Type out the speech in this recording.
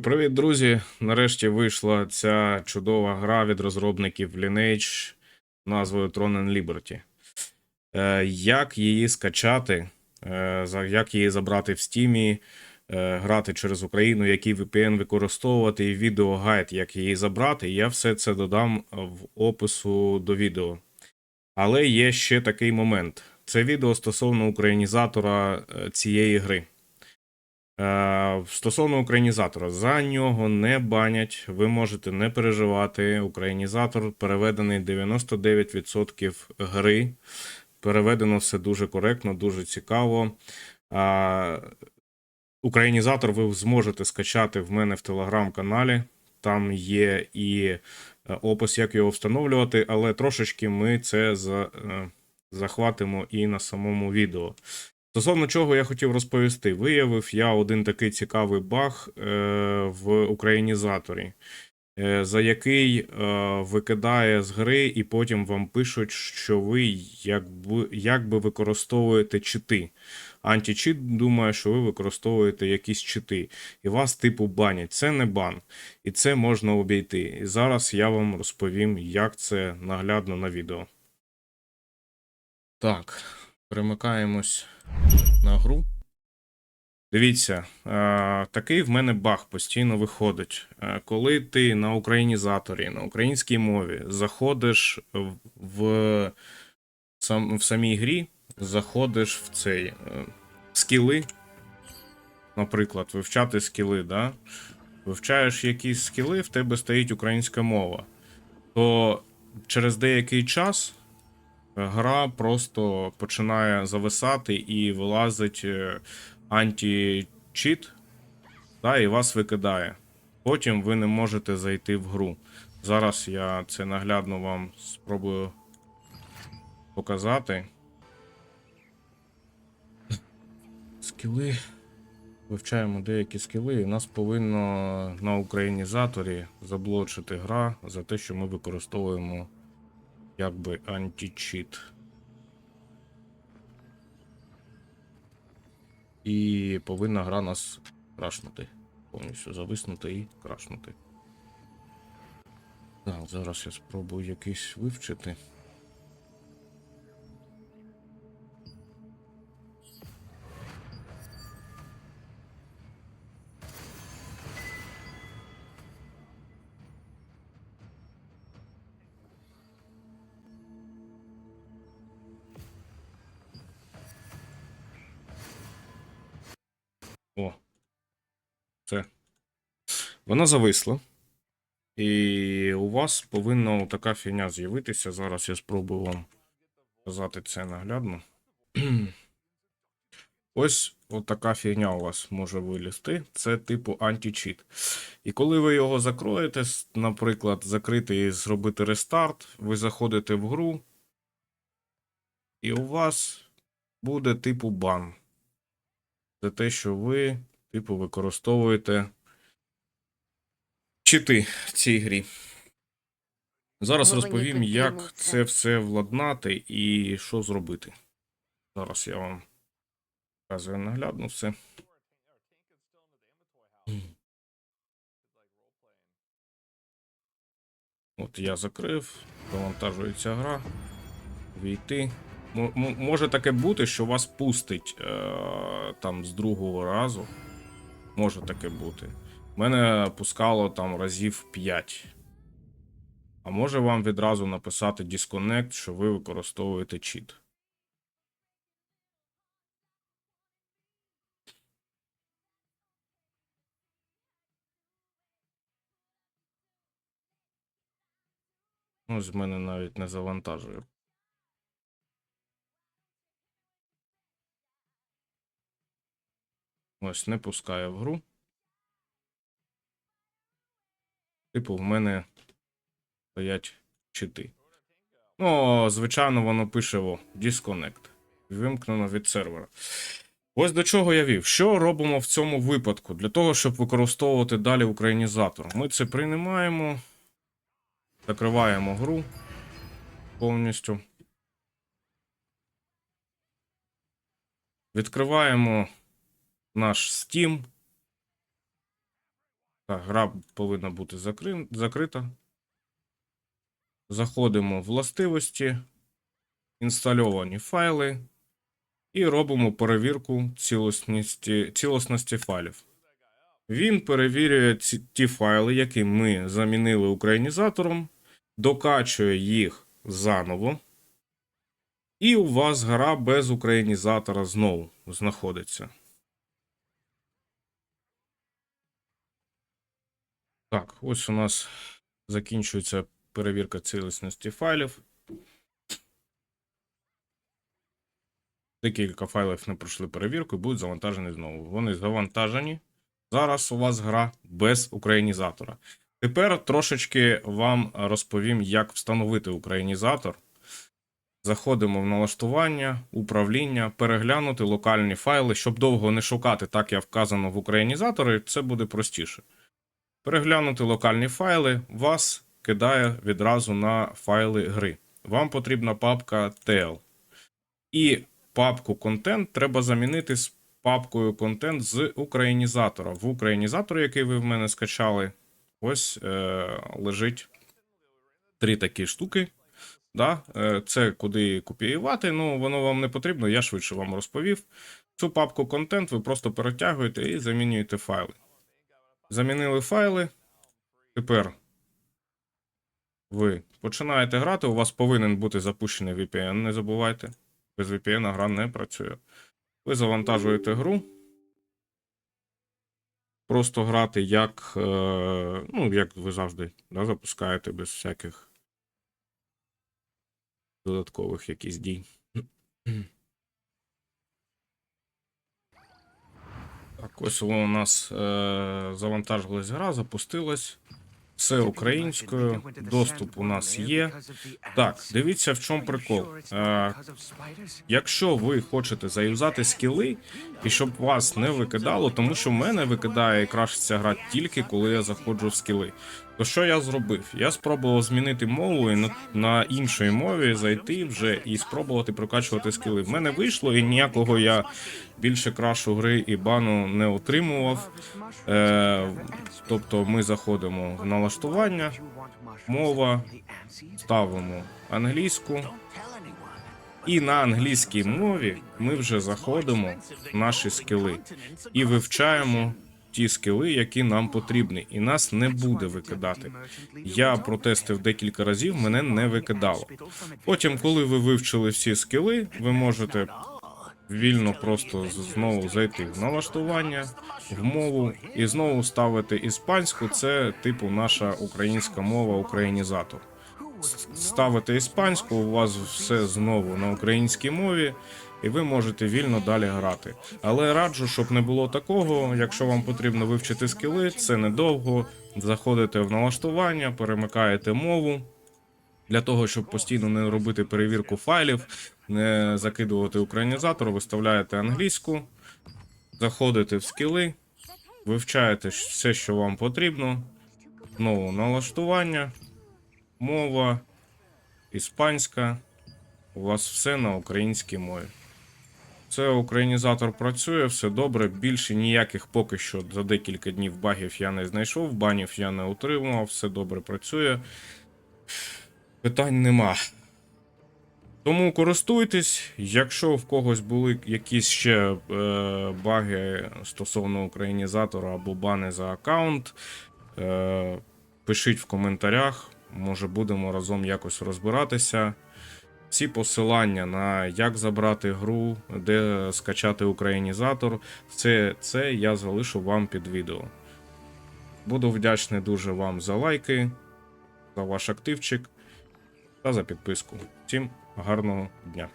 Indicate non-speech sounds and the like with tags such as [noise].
Привіт, друзі! Нарешті вийшла ця чудова гра від розробників Lineage назвою Tron and Liberty. Е, як її скачати, е, як її забрати в Steam, е, грати через Україну, який VPN використовувати, і відеогайд, як її забрати, я все це додам в опису до відео. Але є ще такий момент: це відео стосовно українізатора цієї гри. Е, Стосовно українізатора, за нього не банять. Ви можете не переживати. Українізатор переведений 99% гри. Переведено все дуже коректно, дуже цікаво. Українізатор ви зможете скачати в мене в телеграм-каналі. Там є і е, опис, як його встановлювати, але трошечки ми це е, захватимо і на самому відео. Стосовно чого я хотів розповісти, виявив я один такий цікавий баг е, в українізаторі, е, за який е, викидає з гри, і потім вам пишуть, що ви якби, якби використовуєте чити. Античіт думає, що ви використовуєте якісь чити, і вас типу банять. Це не бан, і це можна обійти. І зараз я вам розповім, як це наглядно на відео. Так, перемикаємось на гру. Дивіться, е, такий в мене баг постійно виходить. Е, коли ти на українізаторі, на українській мові заходиш в, сам, в самій грі, заходиш в цей е, скіли, наприклад, вивчати скіли, да? вивчаєш якісь скіли, в тебе стоїть українська мова, то через деякий час гра просто починає зависати і вилазить е, анті-чіт, та, і вас викидає. Потім ви не можете зайти в гру. Зараз я це наглядно вам спробую показати. Скіли. Вивчаємо деякі скіли, і нас повинно на українізаторі заблочити гра за те, що ми використовуємо якби античит. І повинна гра нас крашнути. Повністю зависнути і крашнути. Так, зараз я спробую якийсь вивчити. О. Це. Вона зависла. І у вас повинна така фігня з'явитися. Зараз я спробую вам показати це наглядно. [clears throat] Ось така фігня у вас може вилізти. Це типу античіт. І коли ви його закроєте, наприклад, закрити і зробити рестарт, ви заходите в гру, і у вас буде типу бан. Це те, що ви, типу, використовуєте чити в цій грі. Зараз Повинні розповім, як це все владнати і що зробити. Зараз я вам показую наглядно все. От я закрив, завантажується гра. Війти. Може таке бути, що вас пустить е- там з другого разу. Може таке бути. Мене пускало там разів 5. А може вам відразу написати Disconnect, що ви використовуєте чіт. Ось з мене навіть не завантажує. Ось не пускає в гру. Типу, в мене стоять чити. Ну, звичайно, воно пише о, Disconnect. Вимкнено від сервера. Ось до чого я вів. Що робимо в цьому випадку? Для того, щоб використовувати далі українізатор. Ми це приймаємо, закриваємо гру повністю. Відкриваємо наш Steam. Так, гра повинна бути закри... закрита. Заходимо в властивості, інстальовані файли і робимо перевірку цілісності, цілісності файлів. Він перевірює ці, ті файли, які ми замінили українізатором, докачує їх заново. І у вас гра без українізатора знову знаходиться. Так, ось у нас закінчується перевірка цілісності файлів. Декілька файлів не пройшли перевірку і будуть завантажені знову. Вони завантажені. Зараз у вас гра без українізатора. Тепер трошечки вам розповім, як встановити українізатор. Заходимо в налаштування, управління, переглянути локальні файли, щоб довго не шукати, так як вказано в українізаторі, це буде простіше. Переглянути локальні файли вас кидає відразу на файли гри. Вам потрібна папка TL. І папку контент треба замінити з папкою контент з українізатора. В українізаторі, який ви в мене скачали, ось е, лежить три такі штуки. Да? Е, Це куди копіювати, ну воно вам не потрібно, я швидше вам розповів. Цю папку контент ви просто перетягуєте і замінюєте файли. Замінили файли. Тепер ви починаєте грати. У вас повинен бути запущений VPN, не забувайте. Без VPN гра не працює. Ви завантажуєте гру. Просто грати як, е, ну, як ви завжди да, запускаєте без всяких додаткових якісь дій. Так, ось воно у нас е, завантажилась гра, запустилась. Все українською. Доступ у нас є. Так, дивіться, в чому прикол. Е, якщо ви хочете заюзати скіли, і щоб вас не викидало, тому що в мене викидає і крашиться гра тільки коли я заходжу в скіли. То що я зробив? Я спробував змінити мову і на, на іншій мові зайти вже і спробувати прокачувати скіли. В мене вийшло, і ніякого я більше крашу гри і бану не отримував. Е, тобто ми заходимо в налаштування, мова, ставимо англійську, і на англійській мові ми вже заходимо в наші скіли і вивчаємо ті скіли, які нам потрібні, і нас не буде викидати. Я протестив декілька разів, мене не викидало. Потім, коли ви вивчили всі скіли, ви можете вільно просто знову зайти в налаштування, в мову і знову ставити іспанську. Це типу наша українська мова, українізатор. С- Ставите іспанську, у вас все знову на українській мові, і ви можете вільно далі грати. Але раджу, щоб не було такого. Якщо вам потрібно вивчити скіли, це недовго. Заходите в налаштування, перемикаєте мову. Для того, щоб постійно не робити перевірку файлів, не закидувати українізатор, виставляєте англійську, заходите в скіли, вивчаєте все, що вам потрібно. Знову налаштування, мова, іспанська. У вас все на українській мові. Це українізатор працює, все добре. Більше ніяких поки що за декілька днів багів я не знайшов, банів я не отримував, все добре працює. Питань нема. Тому користуйтесь, якщо в когось були якісь ще е, баги стосовно українізатора або бани за аккаунт, е, пишіть в коментарях, може будемо разом якось розбиратися. Всі посилання на як забрати гру, де скачати українізатор, це, це я залишу вам під відео. Буду вдячний дуже вам за лайки, за ваш активчик та за підписку. Всім гарного дня!